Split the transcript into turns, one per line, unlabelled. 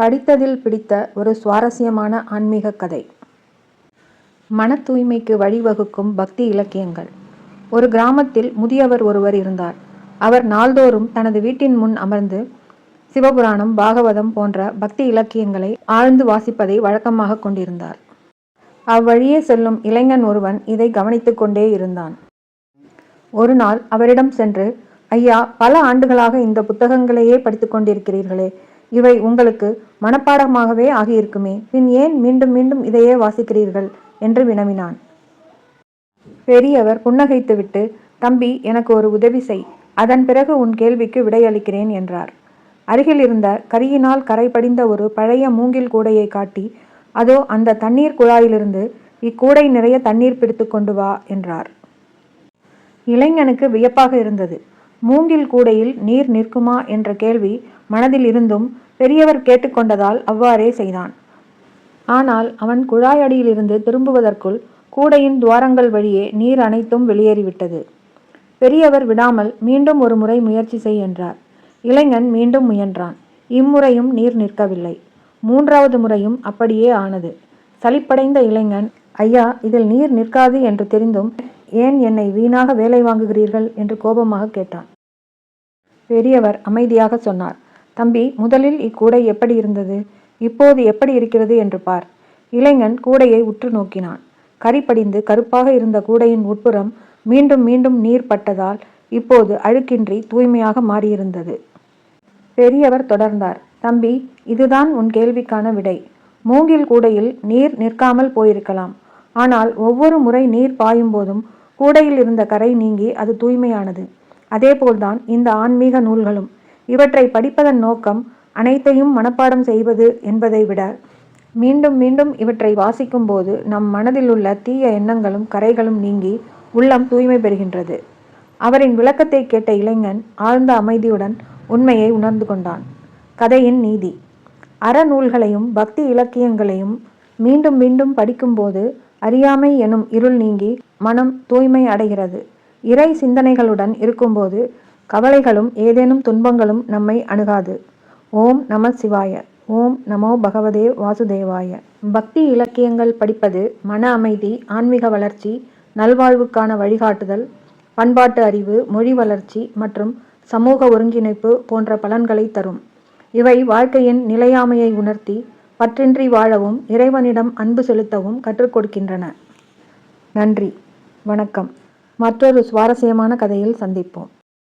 படித்ததில் பிடித்த ஒரு சுவாரஸ்யமான ஆன்மீக கதை. மன தூய்மைக்கு வழிவகுக்கும் பக்தி இலக்கியங்கள். ஒரு கிராமத்தில் முதியவர் ஒருவர் இருந்தார். அவர் நாள்தோறும் தனது வீட்டின் முன் அமர்ந்து சிவபுராணம் பாகவதம் போன்ற பக்தி இலக்கியங்களை ஆழ்ந்து வாசிப்பதை வழக்கமாக கொண்டிருந்தார். அவ்வழியே செல்லும் இளைஞன் ஒருவன் இதை கவனித்துக் கொண்டே இருந்தான். ஒரு நாள் அவரிடம் சென்று ஐயா பல ஆண்டுகளாக இந்த புத்தகங்களையே படித்துக் கொண்டிருக்கிறீர்களே. இவை உங்களுக்கு மனப்பாடமாகவே ஆகியிருக்குமே. பின் ஏன் மீண்டும் மீண்டும் இதையே வாசிக்கிறீர்கள்? என்று வினவினான். பெரியவர் புன்னகைத்துவிட்டு தம்பி எனக்கு ஒரு உதவி செய். அதன் பிறகு உன் கேள்விக்கு விடையளிக்கிறேன் என்றார். அருகில் இருந்த கரியினால் கரை படிந்த ஒரு பழைய மூங்கில் கூடையை காட்டி அதோ அந்த தண்ணீர் குழாயிலிருந்து இக்கூடை நிறைய தண்ணீர் பிடித்து கொண்டு வா என்றார். இளைஞனுக்கு வியப்பாக இருந்தது. மூங்கில் கூடையில் நீர் நிற்குமா? என்ற கேள்வி மனதில் இருந்தும் பெரியவர் கேட்டுக்கொண்டதால் அவ்வாறே செய்தான். ஆனால் அவன் குழாயடியிலிருந்து திரும்புவதற்குள் கூடையின் துவாரங்கள் வழியே நீர் அனைத்தும் வெளியேறிவிட்டது. பெரியவர் விடாமல் மீண்டும் ஒரு முறை முயற்சி செய் என்றார். இளைஞன் மீண்டும் முயன்றான். இம்முறையும் நீர் நிற்கவில்லை. மூன்றாவது முறையும் அப்படியே ஆனது. சலிப்படைந்த இளைஞன் ஐயா இதில் நீர் நிற்காது என்று தெரிந்தும் ஏன் என்னை வீணாக வேலை வாங்குகிறீர்கள்? என்று கோபமாக கேட்டான். பெரியவர் அமைதியாக சொன்னார். தம்பி முதலில் இக்கூடை எப்படி இருந்தது? இப்போது எப்படி இருக்கிறது? என்று பார். இளைஞன் கூடையை உற்று நோக்கினான். கரி படிந்து கருப்பாக இருந்த கூடையின் உட்புறம் மீண்டும் மீண்டும் நீர் பட்டதால் இப்போது அழுக்கின்றி தூய்மையாக மாறியிருந்தது. பெரியவர் தொடர்ந்தார். தம்பி இதுதான் உன் கேள்விக்கான விடை. மூங்கில் கூடையில் நீர் நிற்காமல் போயிருக்கலாம். ஆனால் ஒவ்வொரு முறை நீர் பாயும் போதும் கூடையில் இருந்த கரை நீங்கி அது தூய்மையானது. அதேபோல்தான் இந்த ஆன்மீக நூல்களும். இவற்றை படிப்பதன் நோக்கம் அனைத்தையும் மனப்பாடம் செய்வது என்பதை விட மீண்டும் மீண்டும் இவற்றை வாசிக்கும் போது நம் மனதில் உள்ள தீய எண்ணங்களும் கரைகளும் நீங்கி உள்ளம் தூய்மை பெறுகின்றது. அவரின் விளக்கத்தை கேட்ட இளைஞன் ஆழ்ந்த அமைதியுடன் உண்மையை உணர்ந்து கொண்டான். கதையின் நீதி. அறநூல்களையும் பக்தி இலக்கியங்களையும் மீண்டும் மீண்டும் படிக்கும்போது அறியாமை எனும் இருள் நீங்கி மனம் தூய்மை அடைகிறது. இறை சிந்தனைகளுடன் இருக்கும்போது கவலைகளும் ஏதேனும் துன்பங்களும் நம்மை அணுகாது. ஓம் நம சிவாய ஓம் நமோ பகவதே வாசுதேவாய. பக்தி இலக்கியங்கள் படிப்பது மன அமைதி ஆன்மீக வளர்ச்சி நல்வாழ்வுக்கான வழிகாட்டுதல் பண்பாட்டு அறிவு மொழி வளர்ச்சி மற்றும் சமூக ஒருங்கிணைப்பு போன்ற பலன்களை தரும். இவை வாழ்க்கையின் நிலையாமையை உணர்த்தி பற்றின்றி வாழவும் இறைவனிடம் அன்பு செலுத்தவும் கற்றுக் கொடுக்கின்றன. நன்றி வணக்கம். மற்றொரு சுவாரஸ்யமான கதையில் சந்திப்போம்.